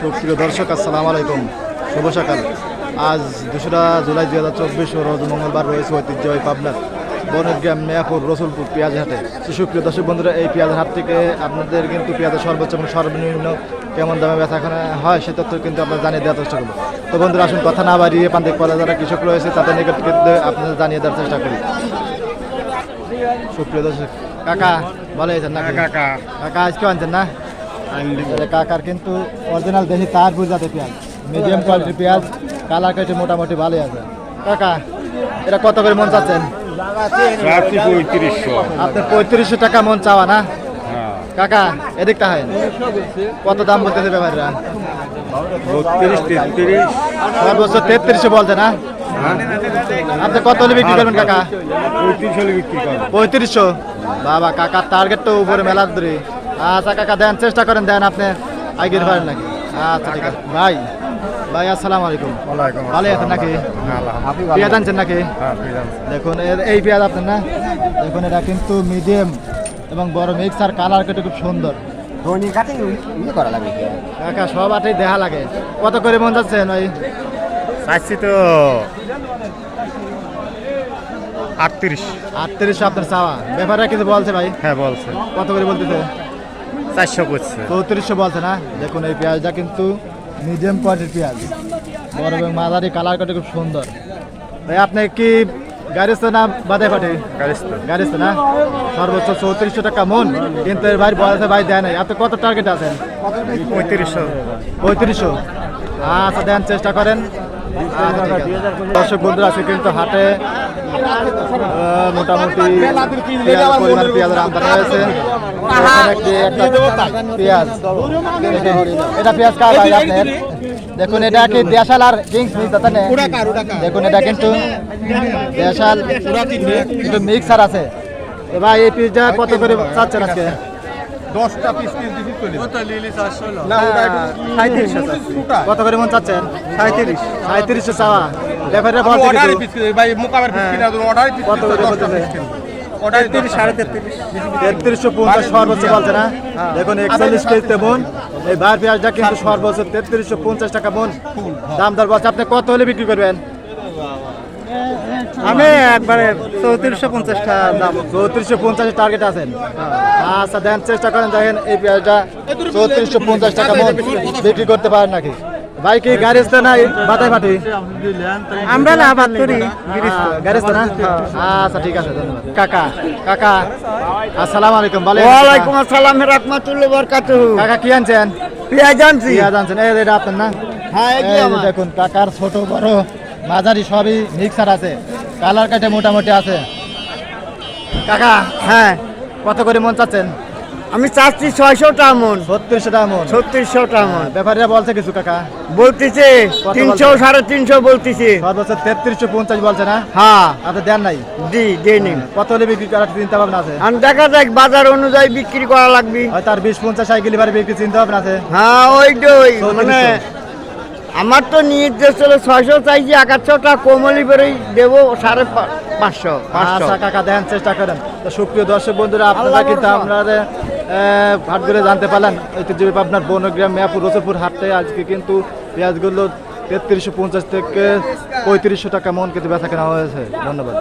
সুপ্রিয় দর্শক আসসালামু আলাইকুম। শুভ সকাল। আজ দোসরা জুলাই দুই হাজার চব্বিশ রোজ মঙ্গলবার রয়েছে ঐতিহ্যবাহী পাবনার বনগ্রাম মেয়াপুর রসুলপুর পেঁয়াজ হাটে। সুপ্রিয় দর্শক বন্ধুরা এই পেঁয়াজ হাট থেকে আপনাদের কিন্তু পেঁয়াজের সর্বোচ্চ এবং সর্বনিম্ন কেমন দামে কেনা হয় সে তথ্য কিন্তু আপনার জানিয়ে দেওয়ার চেষ্টা করব। তো বন্ধুরা আসুন কথা না বাড়িয়ে পান্তিক পদে যারা কৃষক রয়েছে তাদের নিকট কিন্তু আপনাদের জানিয়ে দেওয়ার চেষ্টা করি। সুপ্রিয় দর্শক কাকা ভালো হয়েছেন না কাকা। কাকা আজকে আনছেন না? কাকার কিন্তু অরিজিনাল দেশি তার বুঝাতে পেঁয়াজ। মিডিয়াম কোয়ালিটির পেঁয়াজ কালার কেটে মোটামুটি ভালোই আছে। কাকা এটা কত করে মন চাচ্ছেন? আপনি পঁয়ত্রিশশো টাকা মন চাওয়া না? হ্যাঁ। কাকা এদিকটা হয়। কত দাম বলতেছে ব্যাপারীরা? তেত্রিশ। সর্বোচ্চ তেত্রিশশো বলছে না? আপনি কত হলে বিক্রি করবেন কাকা? পঁয়ত্রিশশো? বাবা কাকার টার্গেট তো উপরে মেলার দূরে। আচ্ছা কাকা দেন চেষ্টা করেন দেন আপনি। আগের পারেন নাকি? আচ্ছা ঠিক আছে। ভাই ভাই আসসালামু আলাইকুম। ভালো আছেন নাকি? পেঁয়াজ আনছেন নাকি? দেখুন এর- এই পেঁয়াজ আপনার না? দেখুন এটা কিন্তু মিডিয়াম এবং বড় মিক্স আর কালার কেটে খুব সুন্দর। ইয়ে করা লাগবে কাকা সব আটেই দেখা লাগে। কত করে মন যাচ্ছেন ভাই? চাচ্ছি তো আটত্রিশ। আটত্রিশশো আপনার চাওয়া। ব্যাপারটা কিন্তু বলছে ভাই। হ্যাঁ বলছে। কত করে বলতেছে? চারশো করছে। চৌত্রিশশো বলছে না? দেখুন এই পেঁয়াজটা কিন্তু মিডিয়াম কোয়ালিটির পেঁয়াজ। বড় এবং মাঝারি কালার কাটে খুব সুন্দর। ভাই আপনি কি গাড়িতে না বাদে পাঠে গাড়িতে না? সর্বোচ্চ চৌত্রিশশো টাকা মন। কিন্তু এর ভাই বলেছে ভাই দেয় নাই। আপনি কত টার্গেট আছেন? পঁয়ত্রিশশো। পঁয়ত্রিশশো। আচ্ছা দেন চেষ্টা করেন। দর্শক বন্ধুরা আছে কিন্তু হাটে মোটামুটি পেঁয়াজ পরিমাণ পেঁয়াজের আমদানি হয়েছে। একটা পেঁয়াজ এটা পেঁয়াজ কার আপনার? দেখুন এটা কি দেশাল আর কিংস মিক্স আছে না? দেখুন এটা কিন্তু দেশাল কিন্তু মিক্সার আছে। এবার এই পিসটা কত করে চাচ্ছেন আজকে? দশটা পিস কিনতেছি চলে কত করে মন চাচ্ছেন? সাঁত্রিশ সাঁত্রিশশো চাওয়া। ব্যাপারে বলতে কিছু? কত করে বলতেছে তেত্রিশশো পঞ্চাশ সর্বোচ্চ বলছে না? দেখুন একচল্লিশ কেজি তেমন এই ভাই পেঁয়াজটা কিন্তু সর্বোচ্চ তেত্রিশশো পঞ্চাশ টাকা মন দাম দর বলছে আপনি কত হলে বিক্রি করবেন? আমি একবারে চৌত্রিশশো পঞ্চাশটা দাম। চৌত্রিশশো পঞ্চাশের টার্গেট আছেন। আচ্ছা দেন চেষ্টা করেন দেখেন এই পেঁয়াজটা চৌত্রিশশো পঞ্চাশ টাকা বিক্রি করতে পারেন নাকি? ভাই কি গ্যারেজটা নাই বাতাই পাঠি আমরা না আবাদ করি গ্যারেজটা না? আচ্ছা ঠিক আছে ধন্যবাদ। কাকা কাকা আসসালামু আলাইকুম ভালো ওয়ালাইকুম আসসালাম রাহমাতুল্লাহ বারাকাতুহু। কাকা কি আনছেন? পেঁয়াজ আনছি। পেঁয়াজ আনছেন। এই এটা আপনার না? হ্যাঁ এই। দেখুন কাকার ছোট বড় মাঝারি সবই মিক্সার আছে। কালার কাটে মোটামুটি আছে। কাকা হ্যাঁ। কত করে মন চাচ্ছেন? আমি চাচ্ছি ছয়শো টা মন। ছত্রিশশো টাকা মন। ছত্রিশশো টা মন। ব্যাপারীরা বলছে কিছু কাকা। বলতেছে তিনশো সাড়ে তিনশো বলতেছে। সর্বোচ্চ তেত্রিশশো পঞ্চাশ বলছে না? হ্যাঁ। আপনি দেন নাই? দি দিয়ে কত হলে বিক্রি করার চিন্তা ভাবনা আছে? আর দেখা যাক বাজার অনুযায়ী বিক্রি করা লাগবে। আর বিশ পঞ্চাশ সাইকেল এবারে বিক্রি চিন্তা ভাবনা আছে? হ্যাঁ ওইটাই। মানে 3400 আমার তো নির্দেশ ছিল ছয়শো চাইছি একাশশোটা কোমলি বেরোই দেবো সাড়ে পাঁচশো। পাঁচশো। টাকা কাকা দেন চেষ্টা করেন। তো সুপ্রিয় দর্শক বন্ধুরা আপনারা কিন্তু আপনারা হাট করে জানতে পারলেন। ঐতিহ্যবাহী আপনার বনগ্রাম মেয়াপুর রসুলপুর হাটে আজকে কিন্তু পেঁয়াজগুলো তেত্রিশশো পঞ্চাশ থেকে পঁয়ত্রিশশো টাকা মন কিন্তু ব্যথা কেনা হয়েছে। ধন্যবাদ।